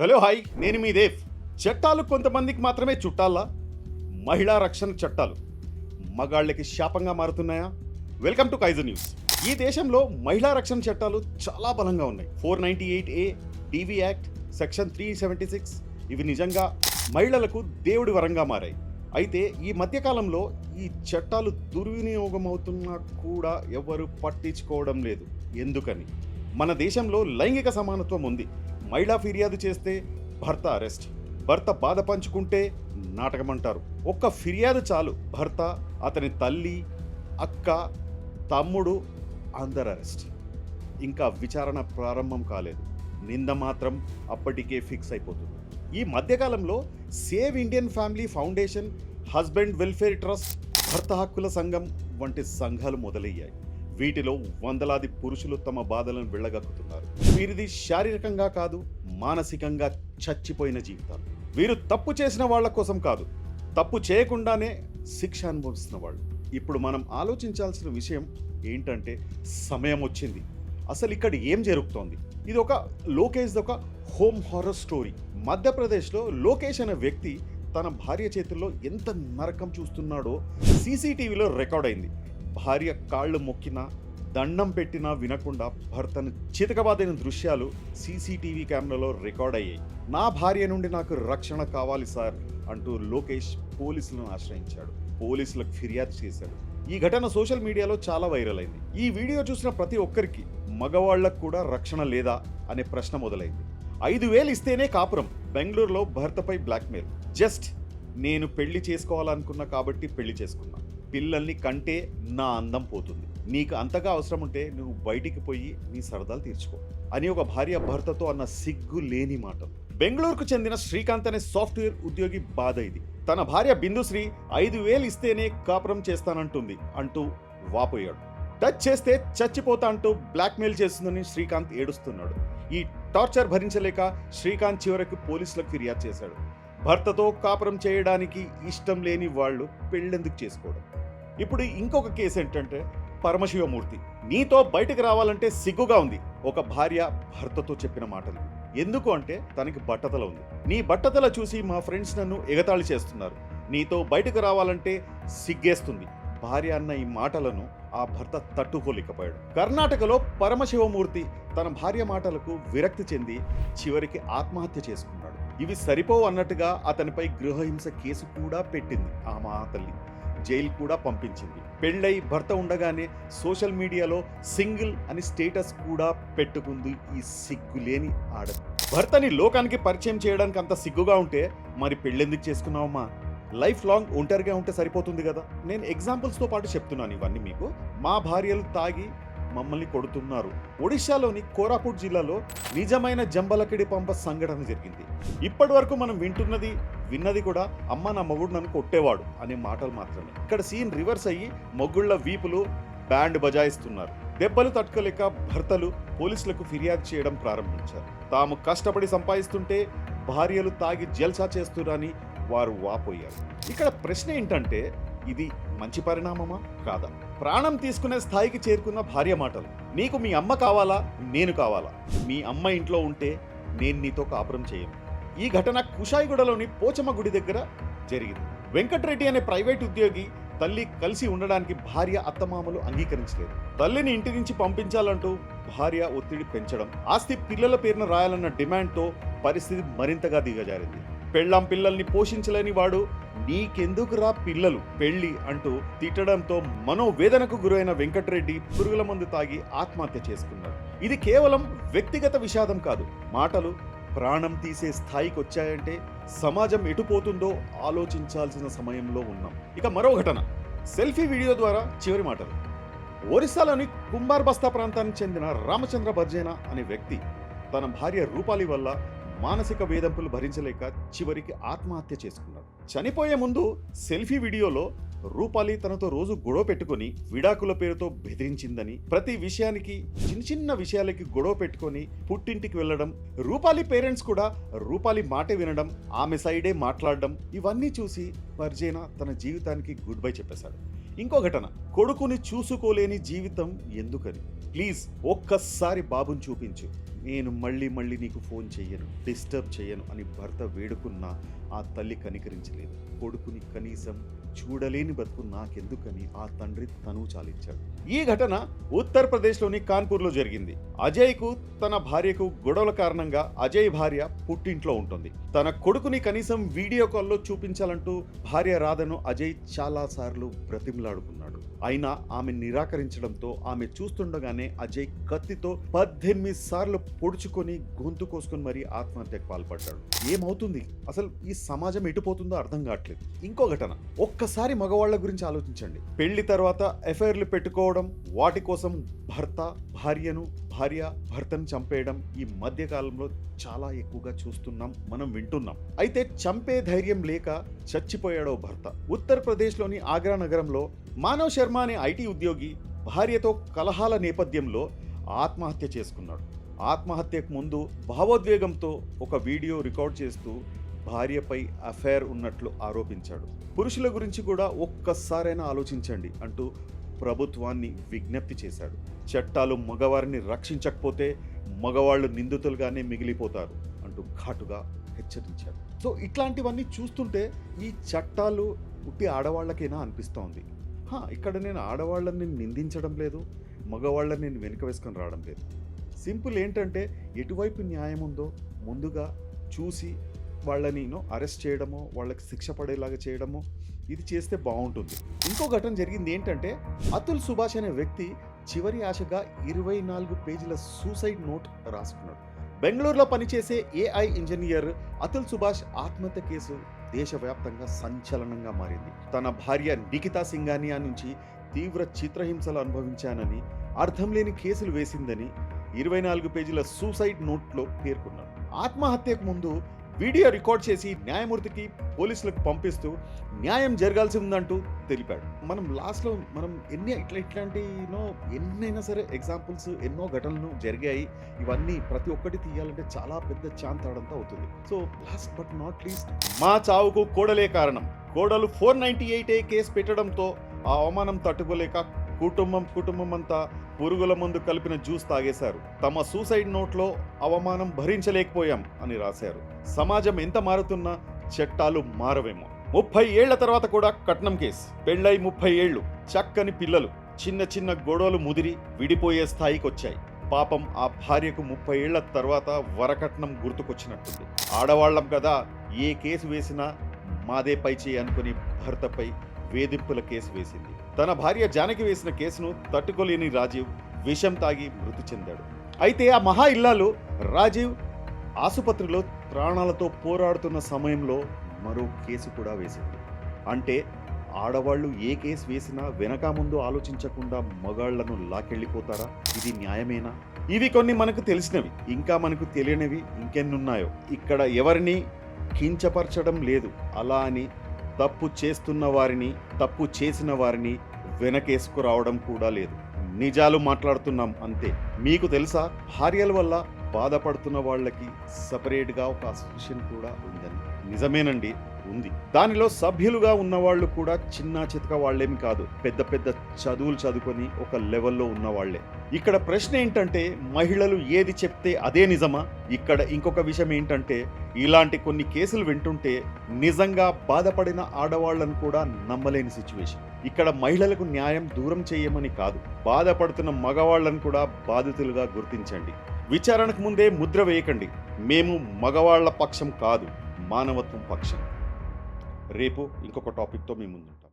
Hello hi. నేను మీ దేవ్. చట్టాలు కొంతమందికి మాత్రమే చుట్టాలా? మహిళా రక్షణ చట్టాలు మగాళ్ళకి శాపంగా మారుతున్నాయా? Welcome to Kaizer news. ఈ దేశంలో మహిళా రక్షణ చట్టాలు చాలా బలంగా ఉన్నాయి. Four ninety eight A DV act section three seventy six ఇవి నిజంగా మహిళలకు దేవుడి వరంగా మారాయి. అయితే ఈ మధ్యకాలంలో ఈ చట్టాలు దుర్వినియోగం అవుతున్నా కూడా ఎవరు పట్టించుకోవడం లేదు. ఎందుకని? మన దేశంలో లైంగిక సమానత్వం ఉంది. మహిళా ఫిర్యాదు చేస్తే భర్త అరెస్ట్ భర్త బాధ పంచుకుంటే నాటకమంటారు. ఒక్క ఫిర్యాదు చాలు భర్త అతని తల్లి అక్క తమ్ముడు అందరు అరెస్ట్. ఇంకా విచారణ ప్రారంభం కాలేదు. నింద మాత్రం అప్పటికే ఫిక్స్ అయిపోతుంది. ఈ మధ్యకాలంలో save Indian family foundation husband welfare trust భర్త హక్కుల సంఘం వంటి సంఘాలు మొదలయ్యాయి. వీటిలో వందలాది పురుషులు తమ బాధలను వెళ్ళగక్కుతున్నారు. వీరిది శారీరకంగా కాదు మానసికంగా చచ్చిపోయిన జీవితాలు. వీరు తప్పు చేసిన వాళ్ళ కోసం కాదు తప్పు చేయకుండానే శిక్ష అనుభవిస్తున్న వాళ్ళు. ఇప్పుడు మనం ఆలోచించాల్సిన విషయం ఏంటంటే సమయం వచ్చింది. అసలు ఇక్కడ ఏం జరుగుతోంది? ఇది ఒక లోకేష్ ఒక హోమ్ హారర్ స్టోరీ. మధ్యప్రదేశ్లో లోకేష్ అనే వ్యక్తి తన భార్య చేతుల్లో ఎంత నరకం చూస్తున్నాడో సీసీటీవీలో రికార్డ్ అయింది. భార్య కాళ్ళు మొక్కినా దండం పెట్టినా వినకుండా భర్తను చితకబాదిన దృశ్యాలు సీసీటీవీ కెమెరాలో రికార్డ్ అయ్యాయి. నా భార్య నుండి నాకు రక్షణ కావాలి సార్ అంటూ లోకేష్ పోలీసులను ఆశ్రయించాడు. పోలీసులకు ఫిర్యాదు చేశాడు. ఈ ఘటన సోషల్ మీడియాలో చాలా వైరల్ అయింది. ఈ వీడియో చూసిన ప్రతి ఒక్కరికి మగవాళ్ళకు కూడా రక్షణ లేదా అనే ప్రశ్న మొదలైంది. ఐదు వేలు ఇస్తేనే కాపురం. బెంగళూరులో భర్తపై బ్లాక్మెయిల్. జస్ట్ నేను పెళ్ళి చేసుకోవాలనుకున్నా కాబట్టి పెళ్ళి చేసుకున్నా. పిల్లల్ని కంటే నా అందం పోతుంది. నీకు అంతగా అవసరం ఉంటే నువ్వు బయటికి పోయి నీ సరదాలు తీర్చుకో. అని ఒక భార్య భర్తతో అన్న సిగ్గు లేని మాట. బెంగళూరుకు చెందిన శ్రీకాంత్ అనే సాఫ్ట్వేర్ ఉద్యోగి బాధ ఇది. తన భార్య బిందుశ్రీ ఐదు వేలు ఇస్తేనే కాపురం చేస్తానంటుంది అంటూ వాపోయాడు. టచ్ చేస్తే చచ్చిపోతా అంటూ బ్లాక్మెయిల్ చేస్తుందని శ్రీకాంత్ ఏడుస్తున్నాడు. ఈ టార్చర్ భరించలేక శ్రీకాంత్ చివరకు పోలీసులకు ఫిర్యాదు చేశాడు. భర్తతో కాపురం చేయడానికి ఇష్టం లేని వాళ్ళు పెళ్ళెందుకు చేసుకోవడం? ఇప్పుడు ఇంకొక కేసు ఏంటంటే పరమశివమూర్తి. నీతో బయటకు రావాలంటే సిగ్గుగా ఉంది. ఒక భార్య భర్తతో చెప్పిన మాటలు. ఎందుకు అంటే తనకి బట్టతల ఉంది. నీ బట్టతల చూసి మా ఫ్రెండ్స్ నన్ను ఎగతాళి చేస్తున్నారు. నీతో బయటకు రావాలంటే సిగ్గేస్తుంది. భార్య అన్న ఈ మాటలను ఆ భర్త తట్టుకోలేకపోయాడు. కర్ణాటకలో పరమశివమూర్తి తన భార్య మాటలకు విరక్తి చెంది చివరికి ఆత్మహత్య చేసుకున్నాడు. ఇవి సరిపోవు అన్నట్టుగా అతనిపై గృహహింస కేసు కూడా పెట్టింది. ఆ మా తల్లి. జైలు కూడా పంపించింది. పెళ్ళై భర్త ఉండగానే సోషల్ మీడియాలో సింగిల్ అని స్టేటస్ కూడా పెట్టుకుంది ఈ సిగ్గులేని ఆడ. భర్తని లోకానికి పరిచయం చేయడానికి అంత సిగ్గుగా ఉంటే మరి పెళ్ళెందుకు చేసుకున్నావమ్మా? లైఫ్ లాంగ్ ఒంటరిగా ఉంటే సరిపోతుంది కదా? నేను ఎగ్జాంపుల్స్తో పాటు చెప్తున్నాను ఇవన్నీ మీకు. మా భార్యలు తాగి మమ్మల్ని కొడుతున్నారు. ఒడిశాలోని కోరాపూట్ జిల్లాలో నిజమైన జంబలకిడి పంప సంఘటన జరిగింది. ఇప్పటి వరకు మనం వింటున్నది విన్నది కూడా అమ్మ నా మొగుడు నన్ను కొట్టేవాడు అనే మాటలు మాత్రమే. ఇక్కడ సీన్ రివర్స్ అయ్యి మొగుళ్ళ వీపులు బ్యాండ్ బజాయిస్తున్నారు. దెబ్బలు తట్టుకోలేక భర్తలు పోలీసులకు ఫిర్యాదు చేయడం ప్రారంభించారు. తాము కష్టపడి సంపాదిస్తుంటే భార్యలు తాగి జల్సా చేస్తున్నారని వారు వాపోయారు. ఇక్కడ ప్రశ్న ఏంటంటే ఇది మంచి పరిణామమా కాదా? ప్రాణం తీసుకునే స్థాయికి చేరుకున్న భార్య మాటలు. నీకు మీ అమ్మ కావాలా? నేను కావాలా? మీ అమ్మ ఇంట్లో ఉంటే నేను నీతో కాపురం చేయను. ఈ ఘటన కుషాయిగూడలోని పోచమ్మ గుడి దగ్గర జరిగింది. వెంకటరెడ్డి అనే ప్రైవేట్ ఉద్యోగి తల్లి కలిసి ఉండడానికి భార్య అత్తమామలు అంగీకరించలేదు. తల్లిని ఇంటి నుంచి పంపించాలంటూ భార్య ఒత్తిడి పెంచడం ఆస్తి పిల్లల పేరున రాయాలన్న డిమాండ్తో పరిస్థితి మరింతగా దిగజారింది. పెళ్ళాం పిల్లల్ని పోషించలేని వాడు నీకెందుకురా పిల్లలు పెళ్ళి అంటూ తిట్టడంతో మనోవేదనకు గురైన వెంకటరెడ్డి పురుగుల మందు తాగి ఆత్మహత్య చేసుకున్నాడు. ఇది కేవలం వ్యక్తిగత విషాదం కాదు మాటలు ప్రాణం తీసే స్థాయికి వచ్చాయంటే సమాజం ఎటుపోతుందో ఆలోచించాల్సిన సమయంలో ఉన్నాం. ఇక మరో ఘటన. సెల్ఫీ వీడియో ద్వారా చివరి మాటలు. ఒరిస్సాలోని కుంబార్ బస్తా ప్రాంతానికి చెందిన రామచంద్ర బర్జేనా అనే వ్యక్తి తన భార్య రూపాలి వల్ల మానసిక వేధింపులు భరించలేక చివరికి ఆత్మహత్య చేసుకున్నాడు చనిపోయే ముందు సెల్ఫీ వీడియోలో రూపాలి తనతో రోజు గొడవ పెట్టుకొని విడాకుల పేరుతో బెదిరించిందని ప్రతి విషయానికి చిన్న చిన్న విషయాలకి గొడవ పెట్టుకొని పుట్టింటికి వెళ్ళడం రూపాలి పేరెంట్స్ కూడా రూపాలి మాట వినడం ఆమె సైడే మాట్లాడడం ఇవన్నీ చూసి పర్జేనా తన జీవితానికి గుడ్ బై చెప్పేశాడు. ఇంకో ఘటన కొడుకుని చూసుకోలేని జీవితం ఎందుకని? ప్లీజ్ ఒక్కసారి బాబుని చూపించు. నేను మళ్ళీ మళ్ళీ నీకు ఫోన్ చెయ్యను డిస్టర్బ్ చేయను అని భర్త వేడుకున్నా ఆ తల్లి కనికరించలేదు. కొడుకుని కనీసం చూడలేని బతుకు నాకెందుకని ఆ తండ్రి తను చాలించాడు. ఈ ఘటన ఉత్తరప్రదేశ్లోని కాన్పూర్లో జరిగింది. అజయ్కు తన భార్యకు గొడవల కారణంగా అజయ్ భార్య పుట్టింట్లో ఉంటుంది. తన కొడుకుని కనీసం వీడియో కాల్లో చూపించాలంటూ భార్య రాధను అజయ్ చాలా సార్లు బ్రతిమలాడుకున్నాడు. అయినా ఆమె నిరాకరించడంతో ఆమె చూస్తుండగానే అజయ్ కత్తితో పద్దెనిమిది సార్లు పొడుచుకొని గొంతు కోసుకొని మరీ ఆత్మహత్యకు పాల్పడ్డాడు. ఏమవుతుంది? అసలు ఈ సమాజం ఎటుపోతుందో అర్థం కావట్లేదు. ఇంకో ఘటన. ఒక్కసారి మగవాళ్ళ గురించి ఆలోచించండి. పెళ్ళి తర్వాత ఎఫ్ఐఆర్లు పెట్టుకోవడం వాటి కోసం భర్త భార్యను భార్య భర్తను చంపేయడం ఈ మధ్యకాలంలో చాలా ఎక్కువగా చూస్తున్నాం మనం వింటున్నాం. అయితే చంపే ధైర్యం లేక చచ్చిపోయాడో భర్త. ఉత్తరప్రదేశ్లోని ఆగ్రా నగరంలో మానవ్ శర్మ అనే ఐటీ ఉద్యోగి భార్యతో కలహాల నేపథ్యంలో ఆత్మహత్య చేసుకున్నాడు. ఆత్మహత్యకు ముందు భావోద్వేగంతో ఒక వీడియో రికార్డ్ చేస్తూ భార్యపై అఫైర్ ఉన్నట్లు ఆరోపించాడు. పురుషుల గురించి కూడా ఒక్కసారైనా ఆలోచించండి అంటూ ప్రభుత్వాన్ని విజ్ఞప్తి చేశాడు. చట్టాలు మగవారిని రక్షించకపోతే మగవాళ్ళు నిందితులుగానే మిగిలిపోతారు అంటూ ఘాటుగా హెచ్చరించాడు. సో ఇట్లాంటివన్నీ చూస్తుంటే ఈ చట్టాలు ఉట్టి ఆడవాళ్ళకైనా అనిపిస్తోంది. ఇక్కడ నేను ఆడవాళ్ళని నిందించడం లేదు మగవాళ్ళని నేను వెనుక వేసుకొని రావడం లేదు. సింపుల్ ఏంటంటే ఎటువైపు న్యాయం ఉందో ముందుగా చూసి వాళ్ళని అరెస్ట్ చేయడమో వాళ్ళకి శిక్ష పడేలాగా చేయడమో ఇది చేస్తే బాగుంటుంది. ఇంకో ఘటన జరిగింది ఏంటంటే అతుల్ సుభాష్ అనే వ్యక్తి చివరి ఆశగా ఇరవై నాలుగు పేజీల సూసైడ్ నోట్ రాసుకున్నాడు. బెంగళూరులో పనిచేసే ఏఐ ఇంజనీర్ అతుల్ సుభాష్ ఆత్మహత్య కేసు దేశవ్యాప్తంగా సంచలనంగా మారింది. తన భార్య నిఖితా సింగానియా నుంచి తీవ్ర చిత్రహింసలు అనుభవించానని అర్థం లేని కేసులు వేసిందని ఇరవై నాలుగు పేజీల సూసైడ్ నోట్లో పేర్కొన్నారు ఆత్మహత్యకు ముందు వీడియో రికార్డ్ చేసి న్యాయమూర్తికి పోలీసులకు పంపిస్తూ న్యాయం జరగాల్సి ఉందంటూ తెలిపాడు. మనం లాస్ట్లో మనం ఎన్ని ఇట్లా ఇట్లాంటి యూనో ఎన్నైనా సరే ఎగ్జాంపుల్స్ ఎన్నో ఘటనలు జరిగాయి. ఇవన్నీ ప్రతి ఒక్కటి తీయాలంటే చాలా పెద్ద చాంతాడంతా అవుతుంది. So last but not least మా చావుకు కోడలే కారణం. కోడలు four ninety eight A case పెట్టడంతో ఆ అవమానం తట్టుకోలేక కుటుంబం కుటుంబం అంతా పురుగుల మందు కలిపిన జ్యూస్ తాగేశారు. తమ సూసైడ్ నోట్లో అవమానం భరించలేకపోయాం అని రాశారు. సమాజం ఎంత మారుతున్నా చట్టాలు మారవేమో. ముప్పై ఏళ్ళ తర్వాత కూడా కట్నం కేసు. పెళ్ళై ముప్పై ఏళ్ళు. చక్కని పిల్లలు. చిన్న చిన్న గొడవలు ముదిరి విడిపోయే స్థాయికి వచ్చాయి పాపం ఆ భార్యకు ముప్పై ఏళ్ళ తర్వాత వరకట్నం గుర్తుకొచ్చినట్టుంది. ఆడవాళ్ళం కదా ఏ కేసు వేసినా మాదే పై చేయి అనుకుని భర్తపై వేధింపుల కేసు వేసింది. తన భార్య జానకి వేసిన కేసును తట్టుకోలేని రాజీవ్ విషం తాగి మృతి చెందాడు. అయితే ఆ మహా ఇల్లాలు రాజీవ్ ఆసుపత్రిలో ప్రాణాలతో పోరాడుతున్న సమయంలో మరో కేసు కూడా వేసింది. అంటే ఆడవాళ్ళు ఏ కేసు వేసినా వెనక ముందు ఆలోచించకుండా మగాళ్ళను లాకెళ్ళిపోతారా ఇది న్యాయమేనా? ఇవి కొన్ని మనకు తెలిసినవి. ఇంకా మనకు తెలియనివి ఇంకెన్నున్నాయో. ఇక్కడ ఎవరిని కించపరచడం లేదు. అలా అని తప్పు చేస్తున్న వారిని తప్పు చేసిన వారిని వెనకేసుకురావడం కూడా లేదు. నిజాలు మాట్లాడుతున్నాం అంతే. మీకు తెలుసా? భార్యల వల్ల బాధపడుతున్న వాళ్ళకి సపరేట్గా ఒక అసోసియేషన్ కూడా ఉందని. నిజమేనండి ఉంది. దానిలో సభ్యులుగా ఉన్నవాళ్ళు కూడా చిన్న చితక వాళ్ళేమి కాదు. పెద్ద పెద్ద చదువులు చదువుకొని ఒక లెవెల్లో ఉన్నవాళ్ళే. ఇక్కడ ప్రశ్న ఏంటంటే మహిళలు ఏది చెప్తే అదే నిజమా? ఇక్కడ ఇంకొక విషయం ఏంటంటే ఇలాంటి కొన్ని కేసులు వింటుంటే నిజంగా బాధపడిన ఆడవాళ్ళను కూడా నమ్మలేని సిచ్యువేషన్. ఇక్కడ మహిళలకు న్యాయం దూరం చేయమని కాదు. బాధపడుతున్న మగవాళ్ళను కూడా బాధితులుగా గుర్తించండి. విచారణకు ముందే ముద్ర వేయకండి. మేము మగవాళ్ళ పక్షం కాదు మానవత్వం పక్షం. రేపు ఇంకొక టాపిక్తో మీ ముందుంటాం.